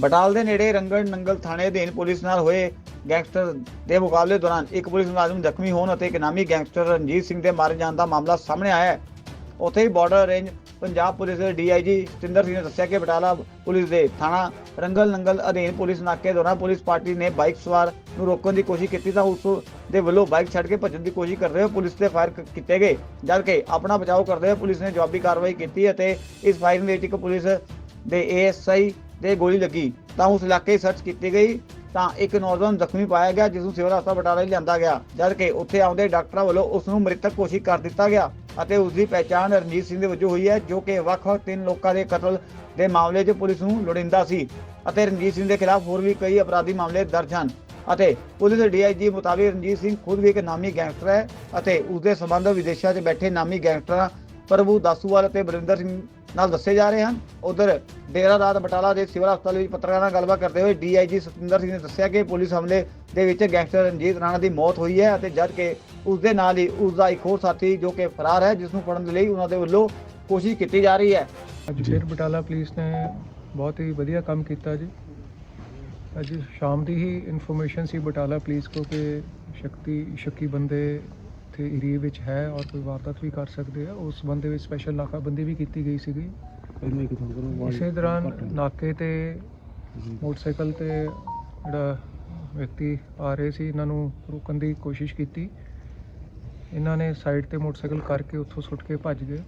ਬਟਾਲ ਦੇ ਨੇੜੇ ਰੰਗੜ ਨੰਗਲ ਥਾਣੇ ਅਧੀਨ ਪੁਲਿਸ ਨਾਲ ਹੋਏ ਗੈਂਗਸਟਰ ਦੇ ਮੁਕਾਬਲੇ ਦੌਰਾਨ ਇੱਕ ਪੁਲਿਸ ਮੁਲਾਜ਼ਮ ਜ਼ਖਮੀ ਹੋਣ ਅਤੇ ਇੱਕ ਨਾਮੀ ਗੈਂਗਸਟਰ ਰਣਜੀਤ ਸਿੰਘ ਦੇ ਮਾਰੇ ਜਾਣ ਦਾ ਮਾਮਲਾ ਸਾਹਮਣੇ ਆਇਆ ਹੈ। ਉੱਥੇ ਹੀ ਬਾਰਡਰ ਰੇਂਜ ਪੰਜਾਬ ਪੁਲਿਸ ਦੇ ਡੀਆਈਜੀ ਸਤਿੰਦਰ ਸਿੰਘ ਨੇ ਦੱਸਿਆ ਕਿ ਬਟਾਲਾ ਪੁਲਿਸ ਦੇ ਥਾਣਾ ਰੰਗਲ ਨੰਗਲ ਅਧੀਨ ਪੁਲਿਸ ਨਾਕੇ ਦੌਰਾਨ ਪੁਲਿਸ ਪਾਰਟੀ ਨੇ ਬਾਈਕ ਸਵਾਰ ਨੂੰ ਰੋਕਣ ਦੀ ਕੋਸ਼ਿਸ਼ ਕੀਤੀ ਤਾਂ ਉਸ ਦੇ ਵੱਲੋਂ ਬਾਈਕ ਛੱਡ ਕੇ ਭੱਜਣ ਦੀ ਕੋਸ਼ਿਸ਼ ਕਰਦੇ ਹੋਏ ਪੁਲਿਸ ਤੇ ਫਾਇਰ ਕੀਤੇ ਗਏ ਜਦ ਕਿ ਆਪਣਾ ਬਚਾਓ ਕਰਦੇ ਹੋਏ ਪੁਲਿਸ ਨੇ ਜਵਾਬੀ ਕਾਰਵਾਈ ਕੀਤੀ ਅਤੇ ਇਸ ਫਾਇਰਿੰਗ ਵਿੱਚ ਇੱਕ ਪੁਲਿਸ ਦੇ ਏਐਸਆਈ ਤੇ ਗੋਲੀ ਲੱਗੀ। ਤਾਂ ਉਸ ਇਲਾਕੇ ਸਰਚ ਕੀਤੀ ਗਈ, ਤਾਂ ਇੱਕ ਨੌਜਵਾਨ ਜ਼ਖਮੀ ਪਾਇਆ ਗਿਆ, ਜਿਸ ਨੂੰ ਸਿਵਲ ਹਸਪਤਾਲ ਬਟਾਲਾ ਲਿਆਂਦਾ ਗਿਆ ਜਦ ਕਿ ਉੱਥੇ ਆਉਂਦੇ ਡਾਕਟਰਾਂ ਵੱਲੋਂ ਉਸ ਨੂੰ ਮ੍ਰਿਤਕ ਘੋਸ਼ਿਤ ਕਰ ਦਿੱਤਾ ਗਿਆ ਅਤੇ ਉਸ ਦੀ ਪਹਿਚਾਣ ਰਣਜੀਤ ਸਿੰਘ ਦੇ ਵਜੋਂ ਹੋਈ ਹੈ, ਜੋ ਕਿ ਵੱਖ-ਵੱਖ ਤਿੰਨ ਲੋਕਾਂ ਦੇ ਕਤਲ ਦੇ ਮਾਮਲੇ 'ਚ ਪੁਲਿਸ ਨੂੰ ਲੋੜਿੰਦਾ ਸੀ ਅਤੇ ਰਣਜੀਤ ਸਿੰਘ ਦੇ ਖਿਲਾਫ ਹੋਰ ਵੀ ਕਈ ਅਪਰਾਧੀ ਮਾਮਲੇ ਦਰਜ ਹਨ ਅਤੇ ਪੁਲਿਸ ਦੇ ਡੀਆਈਜੀ ਮੁਤਾਬਿਕ ਰਣਜੀਤ ਸਿੰਘ ਖੁਦ ਵੀ ਇੱਕ ਨਾਮੀ ਗੈਂਗਸਟਰ ਹੈ ਅਤੇ ਉਸ ਦੇ ਸੰਬੰਧ ਵਿਦੇਸ਼ਾਂ 'ਚ ਬੈਠੇ ਨਾਮੀ ਗੈਂਗਸਟਰਾਂ ਪ੍ਰਭੂ ਦਾਸੂਵਾਲ ਅਤੇ ਬਰਿੰਦਰ ਸਿੰਘ ਨਾਲ ਦੱਸੇ ਜਾ ਰਹੇ ਹਨ। ਉਧਰ ਡੇਰਾ ਰਾਤ ਬਟਾਲਾ ਦੇ ਸਿਵਲ ਹਸਪਤਾਲ ਵਿੱਚ ਪੱਤਰਕਾਰਾਂ ਨਾਲ ਗੱਲਬਾਤ ਕਰਦੇ ਹੋਏ ਡੀਆਈਜੀ ਸਤਿੰਦਰ ਸਿੰਘ ਨੇ ਦੱਸਿਆ ਕਿ ਪੁਲਿਸ ਹਮਲੇ ਦੇ ਵਿੱਚ ਗੈਂਗਸਟਰ ਰਣਜੀਤ ਰਾਣਾ ਦੀ ਮੌਤ ਹੋਈ ਹੈ ਅਤੇ ਜਦ ਕਿ ਉਸ ਦੇ ਨਾਲ ਹੀ ਉਸ ਦਾ ਇੱਕ ਹੋਰ ਸਾਥੀ ਜੋ ਕਿ ਫਰਾਰ ਹੈ ਜਿਸ ਨੂੰ ਫੜਨ ਦੇ ਲਈ ਉਹਨਾਂ ਦੇ ਵੱਲੋਂ ਕੋਸ਼ਿਸ਼ ਕੀਤੀ ਜਾ ਰਹੀ ਹੈ। ਅੱਜ ਫਿਰ ਬਟਾਲਾ ਪੁਲਿਸ ਨੇ ਬਹੁਤ ਹੀ ਵਧੀਆ ਕੰਮ ਕੀਤਾ ਜੀ। ਅੱਜ ਸ਼ਾਮ ਦੀ ਹੀ ਇਨਫੋਰਮੇਸ਼ਨ ਸੀ ਬਟਾਲਾ ਪੁਲਿਸ ਕੋ ਕਿ ਸ਼ਕਤੀ ਸ਼ੱਕੀ ਬੰਦੇ ਤੇ ਏਰੀਏ ਵਿੱਚ ਹੈ ਔਰ ਕੋਈ ਵਾਰਦਾਤ ਵੀ ਕਰ ਸਕਦੇ ਆ। ਉਸ ਬੰਦੇ ਵਿੱਚ ਸਪੈਸ਼ਲ ਨਾਕਾਬੰਦੀ ਵੀ ਕੀਤੀ ਗਈ ਸੀਗੀ। ਇਸੇ ਦੌਰਾਨ ਨਾਕੇ ਤੇ ਮੋਟਰਸਾਈਕਲ ਤੇ ਜਿਹੜਾ ਵਿਅਕਤੀ ਆ ਰਹੇ ਸੀ ਇਹਨਾਂ ਨੂੰ ਰੋਕਣ ਦੀ ਕੋਸ਼ਿਸ਼ ਕੀਤੀ। ਇਹਨਾਂ ਨੇ ਸਾਈਡ ਤੇ ਮੋਟਰਸਾਈਕਲ ਕਰਕੇ ਉੱਥੋਂ ਸੁੱਟ ਕੇ ਭੱਜ ਗਏ।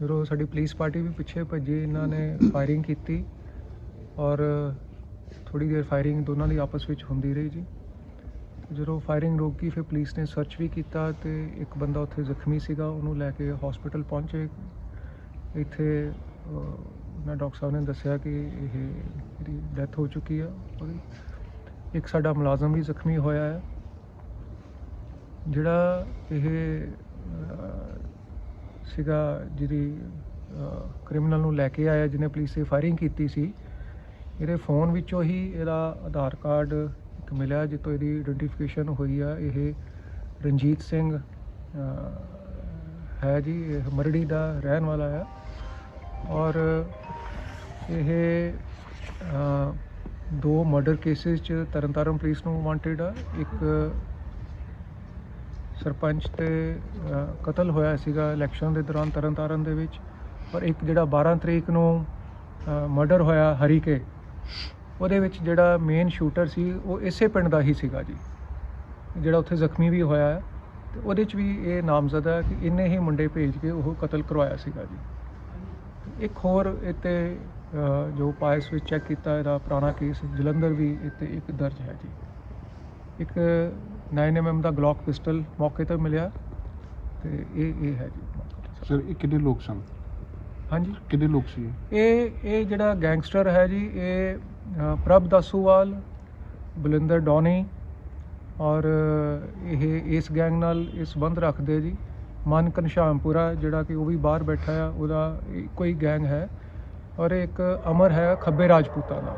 ਜਦੋਂ ਸਾਡੀ ਪੁਲਿਸ ਪਾਰਟੀ ਵੀ ਪਿੱਛੇ ਭੱਜੀ ਇਹਨਾਂ ਨੇ ਫਾਇਰਿੰਗ ਕੀਤੀ। ਔਰ ਥੋੜੀ ਦੇਰ ਫਾਇਰਿੰਗ ਦੋਨਾਂ ਦੀ ਆਪਸ ਵਿੱਚ ਹੁੰਦੀ ਰਹੀ ਜੀ। ਜਦੋਂ ਫਾਇਰਿੰਗ ਰੁਕ ਗਈ ਫਿਰ ਪੁਲਿਸ ਨੇ ਸਰਚ ਵੀ ਕੀਤਾ ਤੇ ਇੱਕ ਬੰਦਾ ਉੱਥੇ ਜ਼ਖਮੀ ਸੀਗਾ ਉਹਨੂੰ ਲੈ ਕੇ ਹਸਪੀਟਲ ਪਹੁੰਚੇ। ਇੱਥੇ ਅਹ, ਮੈਂ ਡਾਕਟਰ ਸਾਹਿਬ ਨੇ ਦੱਸਿਆ ਕਿ ਇਹ ਇਹਦੀ ਡੈਥ ਹੋ ਚੁੱਕੀ ਆ ਉਹਦੀ ਇੱਕ ਸਾਡਾ ਮੁਲਾਜ਼ਮ ਵੀ ਜ਼ਖਮੀ ਹੋਇਆ ਹੈ। ਜਿਹੜਾ ਇਹ ਸੀਗਾ ਜਿਹਦੀ ਕ੍ਰਿਮੀਨਲ ਨੂੰ ਲੈ ਕੇ ਆਇਆ ਜਿਹਨੇ ਪੁਲਿਸ ਤੇ ਫਾਇਰਿੰਗ ਕੀਤੀ ਸੀ ਇਹਦੇ ਫੋਨ ਵਿੱਚੋਂ ਹੀ ਇਹਦਾ ਆਧਾਰ ਕਾਰਡ ਇੱਕ ਮਿਲਿਆ ਜਿੱਤੋਂ ਇਹਦੀ ਆਇਡੈਂਟੀਫਿਕੇਸ਼ਨ ਹੋਈ ਆ, ਇਹ ਰਣਜੀਤ ਸਿੰਘ ਹੈ ਜੀ, ਇਹ ਮਰੜੀ ਦਾ ਰਹਿਣ ਵਾਲਾ ਆ। ਔਰ ਇਹ ਦੋ ਮਰਡਰ ਕੇਸਿਸ ਚ ਤਰਨਤਾਰਨ ਪੁਲਿਸ ਨੂੰ ਵਾਂਟਡ ਆ। ਇੱਕ ਸਰਪੰਚ ਤੇ ਕਤਲ ਹੋਇਆ ਸੀਗਾ ਇਲੈਕਸ਼ਨ ਦੇ ਦੌਰਾਨ ਤਰਨਤਾਰਨ ਦੇ ਵਿੱਚ। ਔਰ ਇੱਕ ਜਿਹੜਾ 12 ਤਰੀਕ ਨੂੰ ਮਰਡਰ ਹੋਇਆ ਹਰੀਕੇ। ਉਹਦੇ ਵਿੱਚ ਜਿਹੜਾ ਮੇਨ ਸ਼ੂਟਰ ਸੀ, ਉਹ ਇਸੇ ਪਿੰਡ ਦਾ ਹੀ ਸੀਗਾ ਜੀ। ਜਿਹੜਾ ਉੱਥੇ ਜ਼ਖਮੀ ਵੀ ਹੋਇਆ ਹੈ ਤੇ ਉਹਦੇ 'ਚ ਵੀ ਇਹ ਨਾਮਜ਼ਦ ਹੈ ਕਿ ਇੰਨੇ ਹੀ ਮੁੰਡੇ ਭੇਜ ਕੇ ਉਹ ਕਤਲ ਕਰਵਾਇਆ ਸੀਗਾ ਜੀ। ਇੱਕ ਹੋਰ ਇੱਥੇ ਜੋ ਪਾਇਸ ਵਿੱਚ ਚੈੱਕ ਕੀਤਾ ਇਹਦਾ ਪੁਰਾਣਾ ਕੇਸ ਜਲੰਧਰ ਵੀ ਇੱਥੇ ਇੱਕ ਦਰਜ ਹੈ ਜੀ। ਇੱਕ 9mm ਦਾ ਗਲੌਕ ਪਿਸਟਲ ਮੌਕੇ ਤੇ ਮਿਲਿਆ ਤੇ ਇਹ ਇਹ ਹੈ ਜੀ। ਸਰ ਇਹ ਕਿੰਨੇ ਲੋਕ ਸਨ? ਹਾਂਜੀ। ਕਿੰਨੇ ਲੋਕ ਸੀ ਇਹ? ਇਹ ਇਹ ਜਿਹੜਾ ਗੈਂਗਸਟਰ ਹੈ ਜੀ ਇਹ ਅ, ਪ੍ਰਭ ਦਾਸੂਵਾਲ ਬਲਿੰਦਰ ਡੌਨੀ ਔਰ ਇਹ ਇਸ ਗੈਂਗ ਨਾਲ ਇਹ ਸੰਬੰਧ ਰੱਖਦੇ ਜੀ। ਮਨ ਘਨਸ਼ਾਮਪੁਰਾ ਜਿਹੜਾ ਕਿ ਉਹ ਵੀ ਬਾਹਰ ਬੈਠਾ ਆ ਉਹਦਾ ਇੱਕੋ ਹੀ ਗੈਂਗ ਹੈ ਔਰ ਇੱਕ ਅਮਰ ਹੈ ਖੱਬੇ ਰਾਜਪੂਤਾਂ ਦਾ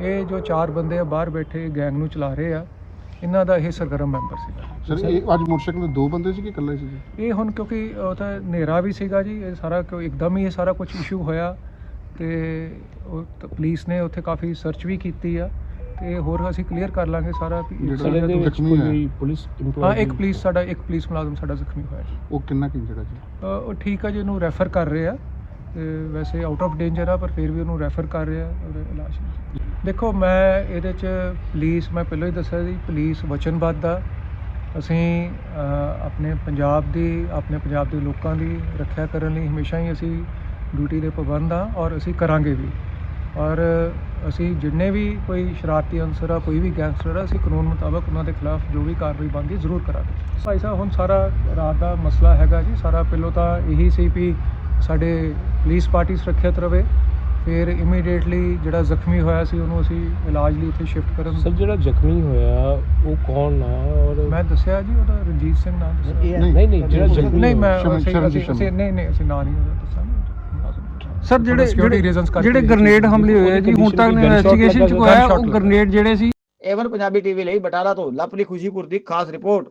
ਇਹ ਜੋ ਚਾਰ ਬੰਦੇ ਆ ਬਾਹਰ ਬੈਠੇ ਗੈਂਗ ਨੂੰ ਚਲਾ ਰਹੇ ਆ। ਇਹਨਾਂ ਦਾ ਇਹ ਸਰਗਰਮ ਮੈਂਬਰ ਸੀਗਾ। ਸਰ ਇਹ ਅੱਜ ਮੋਟਰਸਾਈਕਲ ਤੇ ਦੋ ਬੰਦੇ ਸੀ ਕਿ ਇਕੱਲੇ ਸੀ ਇਹ ਹੁਣ ਕਿਉਂਕਿ ਉਹ ਤਾਂ ਹਨੇਰਾ ਵੀ ਸੀਗਾ ਜੀ ਇਹ ਸਾਰਾ ਕਿਉਂ ਇੱਕਦਮ ਹੀ ਇਹ ਸਾਰਾ ਕੁਝ ਇਸ਼ੂ ਹੋਇਆ ਤੇ ਉਹ ਤਾਂ ਪੁਲਿਸ ਨੇ ਉੱਥੇ ਕਾਫੀ ਸਰਚ ਵੀ ਕੀਤੀ ਆ ਤੇ ਹੋਰ ਅਸੀਂ ਕਲੀਅਰ ਕਰ ਲਾਂਗੇ ਸਾਰਾ ਵੀ ਜਿਹੜਾ ਸਾਲੇ ਦੇ ਵਿੱਚ ਜ਼ਖਮੀ ਹੈ ਪੁਲਿਸ ਹਾਂ ਇੱਕ ਪੁਲਿਸ ਸਾਡਾ ਇੱਕ ਪੁਲਿਸ ਮੁਲਾਜ਼ਮ ਸਾਡਾ ਜ਼ਖਮੀ ਹੋਇਆ ਜੀ। ਉਹ ਕਿੰਨਾ ਕਿ ਜਿਹੜਾ ਜੀ? ਅ, ਉਹ ਠੀਕ ਆ ਜੀ ਉਹਨੂੰ ਰੈਫਰ ਕਰ ਰਹੇ ਆ। ਵੈਸੇ ਆਊਟ ਆਫ ਡੇਂਜਰ ਆ, ਪਰ ਫਿਰ ਵੀ ਉਹਨੂੰ ਰੈਫਰ ਕਰ ਰਿਹਾ, ਉਹਦੇ ਇਲਾਜ ਦੇਖੋ, ਮੈਂ ਇਹਦੇ ਚ ਪੁਲਿਸ ਮੈਂ ਪਹਿਲਾਂ ਹੀ ਦੱਸਿਆ ਸੀ ਪੁਲਿਸ ਵਚਨਬੱਧ ਆ। ਅਸੀਂ ਆਪਣੇ ਪੰਜਾਬ ਦੀ, ਆਪਣੇ ਪੰਜਾਬ ਦੇ ਲੋਕਾਂ ਦੀ ਰੱਖਿਆ ਕਰਨ ਲਈ ਹਮੇਸ਼ਾ ਹੀ ਅਸੀਂ ਡਿਊਟੀ ਦੇ ਪਾਬੰਦ ਆ ਔਰ ਅਸੀਂ ਕਰਾਂਗੇ ਵੀ। ਔਰ ਅਸੀਂ ਜਿੰਨੇ ਵੀ ਕੋਈ ਸ਼ਰਾਰਤੀ ਅਨਸਰ ਆ, ਕੋਈ ਵੀ ਗੈਂਗਸਟਰ ਆ, ਅਸੀਂ ਕਾਨੂੰਨ ਮੁਤਾਬਕ ਉਹਨਾਂ ਦੇ ਖਿਲਾਫ ਜੋ ਵੀ ਕਾਰਵਾਈ ਬਣਦੀ ਜ਼ਰੂਰ ਕਰਾਂਗੇ। ਭਾਈ ਸਾਹਿਬ, ਹੁਣ ਸਾਰਾ ਰਾਤ ਦਾ ਮਸਲਾ ਹੈਗਾ ਜੀ, ਸਾਰਾ ਪਹਿਲੋਂ ਤਾਂ ਇਹੀ ਸੀ ਵੀ ਸਾਡੇ ਪੁਲਿਸ ਪਾਰਟੀ ਸੁਰੱਖਿਅਤ ਰਵੇ ਫਿਰ ਇਮੀਡੀਏਟਲੀ ਜਿਹੜਾ ਜ਼ਖਮੀ ਹੋਇਆ ਸੀ ਉਹਨੂੰ ਅਸੀਂ ਇਲਾਜ ਲਈ ਇੱਥੇ ਸ਼ਿਫਟ ਕਰਨ ਸਰ ਜਿਹੜਾ ਜ਼ਖਮੀ ਹੋਇਆ ਉਹ ਕੌਣ ਆ ਔਰ ਮੈਂ ਦੱਸਿਆ ਜੀ ਉਹਦਾ ਰਣਜੀਤ ਸਿੰਘ ਨਾਮ ਦੱਸਿਆ। ਨਹੀਂ ਨਹੀਂ ਜਿਹੜਾ ਜ਼ਖਮੀ ਨਹੀਂ ਮੈਂ ਅਸੀਂ ਅਸੀਂ- ਨਹੀਂ ਨਹੀਂ ਅਸੀਂ ਨਾਂ ਨਹੀਂ ਉਹਦਾ ਦੱਸਾਂਗੇ। ਸਰ ਜਿਹੜੇ ਜਿਹੜੇ ਕਰਕੇ ਜਿਹੜੇ ਇਹ ਗ੍ਰਨੇਡ ਹਮਲੇ ਹੋਏ ਆ ਜੀ ਹੁਣ ਤੱਕ ਇਨਵੈਸਟੀਗੇਸ਼ਨ ਚ ਕੋਈ ਉਹ। ਗ੍ਰਨੇਡ ਜਿਹੜੇ ਸੀ ਏਵਨ ਪੰਜਾਬੀ ਟੀਵੀ ਲਈ ਬਟਾਲਾ ਤੋਂ ਲਵਪ੍ਰੀਤ ਖੁਸ਼ੀਪੁਰ ਦੀ ਖਾਸ ਰਿਪੋਰਟ।